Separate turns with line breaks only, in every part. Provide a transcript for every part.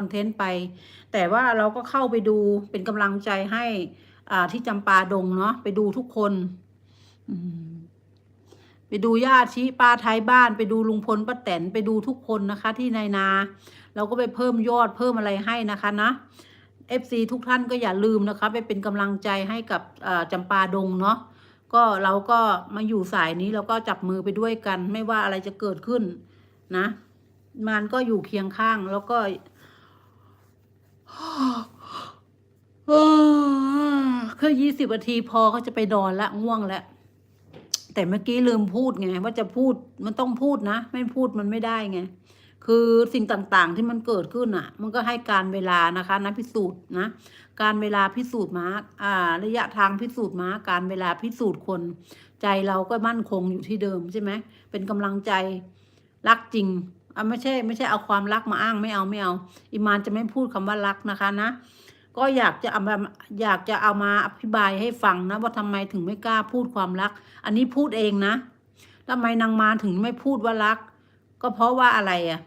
คอนเทนต์ไป แต่ว่าเราก็เข้าไปดูเป็นกำลังใจให้อ่าที่จำปาดงเนาะไปดูทุกคนไปดูญาติชี้ป้าท้ายบ้านไปดูลุงพลป้าแตนไปดูทุกคนนะคะ ที่ในนา เราก็ไปเพิ่มยอดเพิ่มอะไรให้นะคะนะ FC ทุกท่านก็อย่าลืมนะคะ ไปเป็นกำลังใจให้กับจำปาดงเนาะก็เราก็มาอยู่สายนี้เราก็จับมือไปด้วยกัน ไม่ว่าอะไรจะเกิดขึ้นนะ มันก็อยู่เคียงข้างแล้วก็ แค่ยี่สิบนาทีพอเขาจะไปนอนละง่วงแล้วแต่เมื่อกี้ลืมพูดไงว่าจะพูดมันต้องพูดนะ ไม่พูดมันไม่ได้ไง คือสิ่งต่างๆที่มันเกิดขึ้นอะ มันก็ให้การเวลานะคะนะพิสูจน์นะ การเวลาพิสูจน์มาอ่า ระยะทางพิสูจน์มาการเวลาพิสูจน์คน ใจเราก็มั่นคงอยู่ที่เดิมใช่ไหมเป็นกำลังใจรักจริง อะไม่ใช่ ไม่ใช่เอาความรักมาอ้างไม่เอาไม่เอาอิมานจะไม่พูดคำว่ารักนะคะนะ ก็อยากจะเอามาอยากจะเอามาอธิบายให้ฟังนะ ว่าทำไมถึงไม่กล้าพูดความรัก อันนี้พูดเองนะทำไมนางมารถึงไม่พูดว่ารัก ก็เพราะว่าอะไรอะ่ะ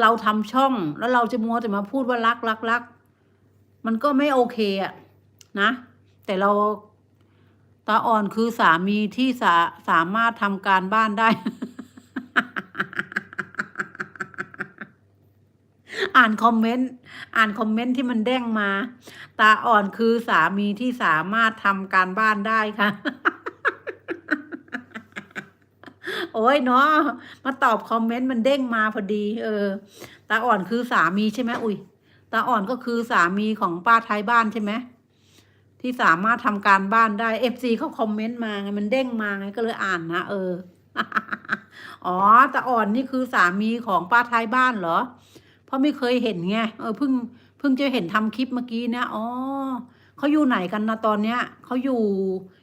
เราทำช่องแล้วเราจะมัวแต่มาพูดว่ารักรักรักมันก็ไม่โอเคอะนะ แต่เราตาอ่อนคือสามีที่สาสามารถทำการบ้านได้ อ่านคอมเมนต์อ่านคอมเมนต์ที่มันเด้งมา ตาอ่อนคือสามีที่สามารถทำการบ้านได้ค่ะ โอ้ยเนาะมาตอบคอมเมนต์มันเด้งมาพอดี เออ ตาอ่อนคือสามีใช่ไหมอุ้ยตาอ่อนก็คือสามีของป้าท้ายบ้านใช่ไหมที่สามารถทำการบ้านได้เอฟซีเขาคอมเมนต์มาไงมันเด้งมาไงก็เลยอ่านนะเอออ๋อตาอ่อนนี่คือสามีของป้าท้ายบ้านเหรอ ราะไม่เคยเห็นไงเออเพิ่งเพิ่งจะเห็นทำคลิปเมื่อกี้เนี่ยอ๋อเขาอยู่ไหนกันนะตอนเนี้ยเขาอยู่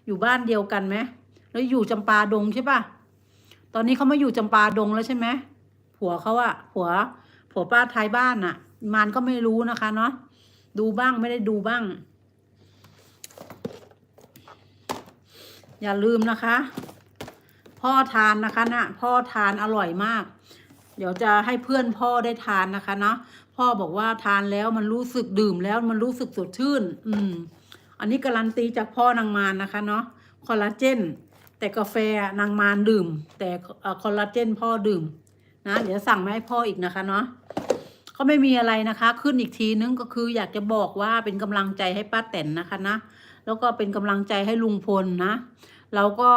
อยู่บ้านเดียวกันไหมแล้วอยู่จำปาดงใช่ปะตอนนี้เขามาอยู่จำปาดงแล้วใช่ไหมผัวเขาอะผัวผัวป้าท้ายบ้านอะมานก็ไม่รู้นะคะเนาะดูบ้างไม่ได้ดูบ้าง อย่าลืมนะคะ พ่อทานนะคะนะพ่อทานอร่อยมาก เดี๋ยวจะให้เพื่อนพ่อได้ทานนะคะเนาะพ่อบอกว่าทานแล้วมันรู้สึกดื่มแล้วมันรู้สึกสดชื่น อืม อันนี้การันตีจากพ่อนางมารนะคะเนาะคอลลาเจนแต่กาแฟนางมารดื่ม แต่คอลลาเจนพ่อดื่ม นะเดี๋ยวสั่งมาให้พ่ออีกนะคะเนาะก็ไม่มีอะไรนะคะ ขึ้นอีกทีนึงก็คืออยากจะบอกว่าเป็นกำลังใจให้ป้าแตนนะคะนะแล้วก็เป็นกำลังใจให้ลุงพลนะเราก็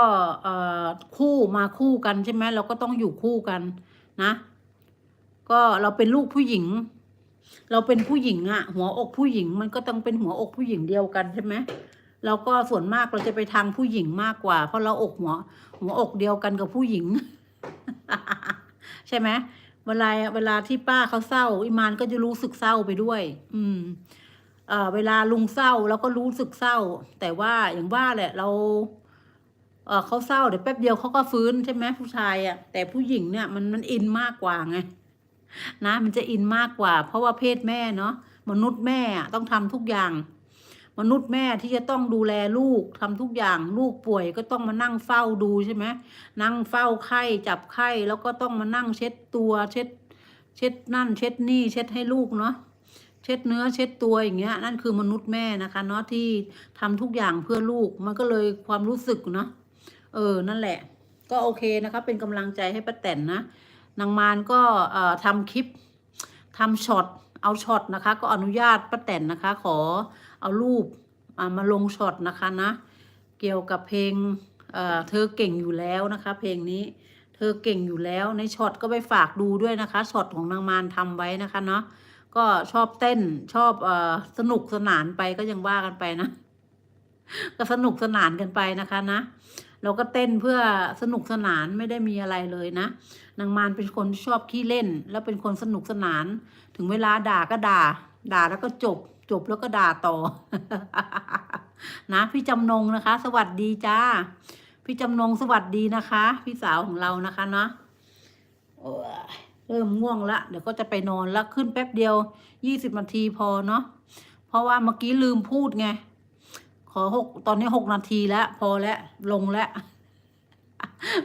คู่มาคู่กันใช่ไหมเราก็ต้องอยู่คู่กันนะ ก็เราเป็นลูกผู้หญิง เราเป็นผู้หญิงอะหัวอกผู้หญิง มันก็ต้องเป็นหัวอกผู้หญิงเดียวกันใช่ไหมเราก็ส่วนมากเราจะไปทางผู้หญิงมากกว่า เพราะเราอกหัว หัวอกเดียวกันกับผู้หญิง ใช่ไหมเวลาเวลาที่ป้าเขาเศร้าอิมานก็จะรู้สึกเศร้าไปด้วย อืมเอ่อเวลาลุงเศร้าเราก็รู้สึกเศร้า แต่ว่าอย่างว่าแหละ เราเออเขาเศร้าเดี๋ยวแป๊บเดียวเขาก็ฟื้นใช่ไหมผู้ชายอะ่ะแต่ผู้หญิงเนี่ยมันมันอินมากกว่าไง นะ มันจะอินมากกว่า เพราะว่าเพศแม่เนาะมนุษย์แม่ต้องทำทุกอย่าง มนุษย์แม่ที่จะต้องดูแลลูกทำทุกอย่าง ลูกป่วยก็ต้องมานั่งเฝ้าดูใช่ไหมนั่งเฝ้าไข้จับไข้แล้วก็ต้องมานั่งเช็ดตัวเช็ด เช็ดนั่น เช็ดนี่ เช็ดให้ลูกเนาะเช็ดเนื้อเช็ดตัวอย่างเงี้ยนั่นคือมนุษย์แม่นะคะ เนาะที่ทำทุกอย่างเพื่อลูกมันก็เลยความรู้สึกเนาะเออนั่นแหละ ก็โอเคนะคะ เป็นกำลังใจให้ป้าแตนนะ นางมารก็ทำคลิปทำช็อตเอาช็อตนะคะ ก็อนุญาตป้าแตนนะคะ ขอเอารูปมาลงช็อตนะคะนะ เกี่ยวกับเพลงเเธอเก่งอยู่แล้วนะคะ เพลงนี้ เธอเก่งอยู่แล้วในช็อตก็ไปฝากดูด้วยนะคะช็อตของนางมารทำไว้นะคะเนาะก็ชอบเต้นชอบอสนุกสนานไปก็ยังว่ากันไปนะ ก็สนุกสนานกันไปนะคะนะ เราก็เต้นเพื่อสนุกสนานไม่ได้มีอะไรเลยนะ นางมารเป็นคนชอบขี้เล่น แล้วเป็นคนสนุกสนาน ถึงเวลาด่าก็ด่า ด่าแล้วก็จบ จบแล้วก็ด่าต่อ นะ พี่จำนงนะคะ สวัสดีจ้า พี่จำนงสวัสดีนะคะ พี่สาวของเรานะคะเนาะเริ่มง่วงละเดี๋ยวก็จะไปนอนและขึ้นแป๊บเดียวยี่สิบนาทีพอเนาะเพราะว่าเมื่อกี้ลืมพูดไง ขอหกตอนนี้หกนาทีแล้ว พอแล้วลงแล้ว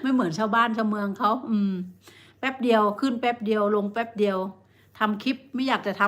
ไม่เหมือนชาวบ้านชาวเมืองเขาอืม แป๊บเดียวขึ้นแป๊บเดียวลงแป๊บเดียวทำคลิปไม่อยากจะทำ